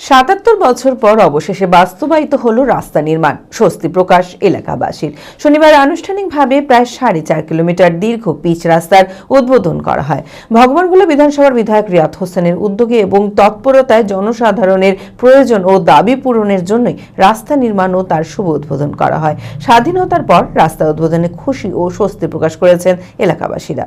সাতাত্তর বছর পর অবশেষে বাস্তবায়িত হলো রাস্তা নির্মাণ, স্বস্তি প্রকাশ এলাকাবাসীর। শনিবার আনুষ্ঠানিকভাবে প্রায় সাড়ে চার কিলোমিটার দীর্ঘ পিচ রাস্তার উদ্বোধন করা হয়। ভগবানগুলো বিধানসভার বিধায়ক রিয়াদ হোসেনের উদ্যোগে এবং তৎপরতায় জনসাধারণের প্রয়োজন ও দাবি পূরণের জন্যই রাস্তা নির্মাণ ও তার শুভ উদ্বোধন করা হয়। স্বাধীনতার পর রাস্তা উদ্বোধনে খুশি ও স্বস্তি প্রকাশ করেছেন এলাকাবাসীরা।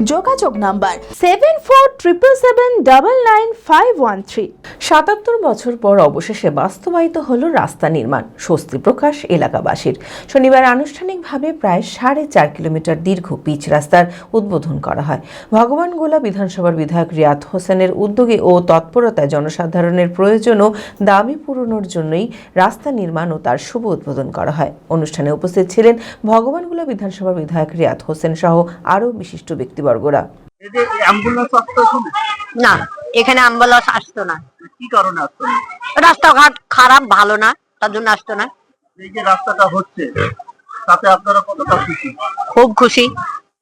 যোগাযোগ number seven four triple seven double nine five one three সাতাত্তর বছর পর অবশেষে বাস্তবায়িত হলো রাস্তা নির্মাণ স্বস্তি প্রকাশ এলাকাবাসীর। শনিবার আনুষ্ঠানিকভাবে প্রায় সাড়ে চার কিলোমিটার দীর্ঘ পিচ রাস্তার উদ্বোধন করা হয়। ভগবান গোলা বিধানসভার বিধায়ক রিয়াদ হোসেনের উদ্যোগে ও তৎপরতায় জনসাধারণের প্রয়োজন ও দাবি পূরণের জন্যই রাস্তা নির্মাণ ও তার শুভ উদ্বোধন করা হয়। অনুষ্ঠানে উপস্থিত ছিলেন ভগবানগোলা বিধানসভার বিধায়ক রিয়াদ হোসেন সহ আরও বিশিষ্ট ব্যক্তিবর্গরা এই যে অ্যাম্বুলেন্স আসতে শুনে? না এখানে অ্যাম্বুলেন্স আসতো না। কি কারণে আসতো? না রাস্তাঘাট খারাপ ভালো না তার জন্য আসতো না। এই যে রাস্তাটা হচ্ছে তাতে আপনারা কতটা খুশি? খুব খুশি।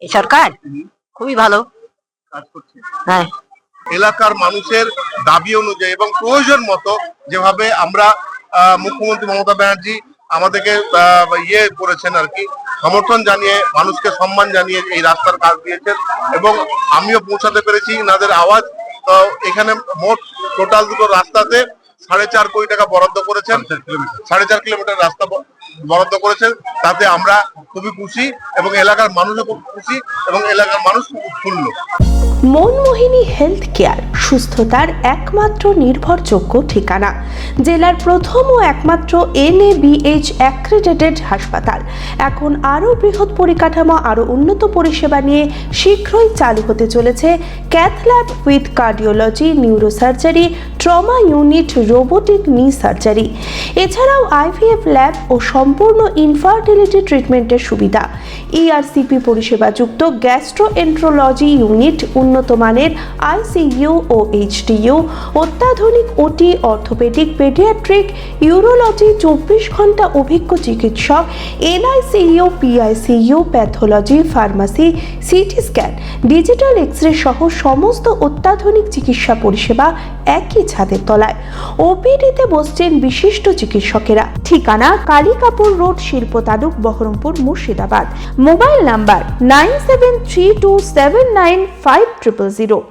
এই সরকার খুবই ভালো। কাজ করছে। হ্যাঁ। এলাকার মানুষের দাবি অনুযায়ী এবং প্রয়োজন মতো যেভাবে আমরা আহ, মুখ্যমন্ত্রী মমতা ব্যানার্জি আমাদেরকে ইয়ে করেছেন আর কি। সমর্থন জানিয়ে মানুষকে সম্মান জানিয়ে এই রাস্তার কাজ দিয়েছেন এবং আমিও পৌঁছাতে পেরেছি নাদের আওয়াজ। তো এখানে মোট টোটাল দুটো রাস্তাতে সাড়ে চার কোটি টাকা বরাদ্দ করেছেন। সাড়ে চার কিলোমিটার। রাস্তা বরাদ্দ করেছেন। তাতে আমরা খুবই খুশি এবং এলাকার মানুষও খুব খুশি এবং এলাকার মানুষ খুব উৎফুল্ল মনমোহিনী হেলথ কেয়ার সুস্থতার একমাত্র নির্ভরযোগ্য ঠিকানা। জেলার প্রথম ও একমাত্র এনএবিএইচ অ্যাক্রেডিটেড হাসপাতাল। এখন আরও বৃহৎ পরিকাঠামো, আরও উন্নত পরিষেবা নিয়ে শীঘ্রই চালু হতে চলেছে cath lab with cardiology, neurosurgery, trauma unit, robotic knee surgery. এছাড়াও আইভিএফ ল্যাব ও সম্পূর্ণ ইনফার্টিলিটি ট্রিটমেন্টের সুবিধা। ইআরসিপি পরিষেবাযুক্ত গ্যাস্ট্রোএন্ট্রোলজি ইউনিট উন্নত মানের আইসিইউ ও এইচডিইউ অত্যাধুনিক ওটি অর্থোপেডিক পেডিয়াট্রিক, ইউরোলজি চব্বিশ ঘণ্টা অভিজ্ঞ চিকিৎসক NICU PICU pathology, pharmacy, CT scan, digital X ray সহ সমস্ত অত্যাধুনিক চিকিৎসা পরিষেবা একই ছাদের তলায়। ওপিডিতে বসছেন বিশিষ্ট চিকিৎসকেরা। ঠিকানা কালিকাপুর রোড, শিল্প তালুক, Baharampur Murshidabad. Mobile number nine seven three two seven nine five triple zero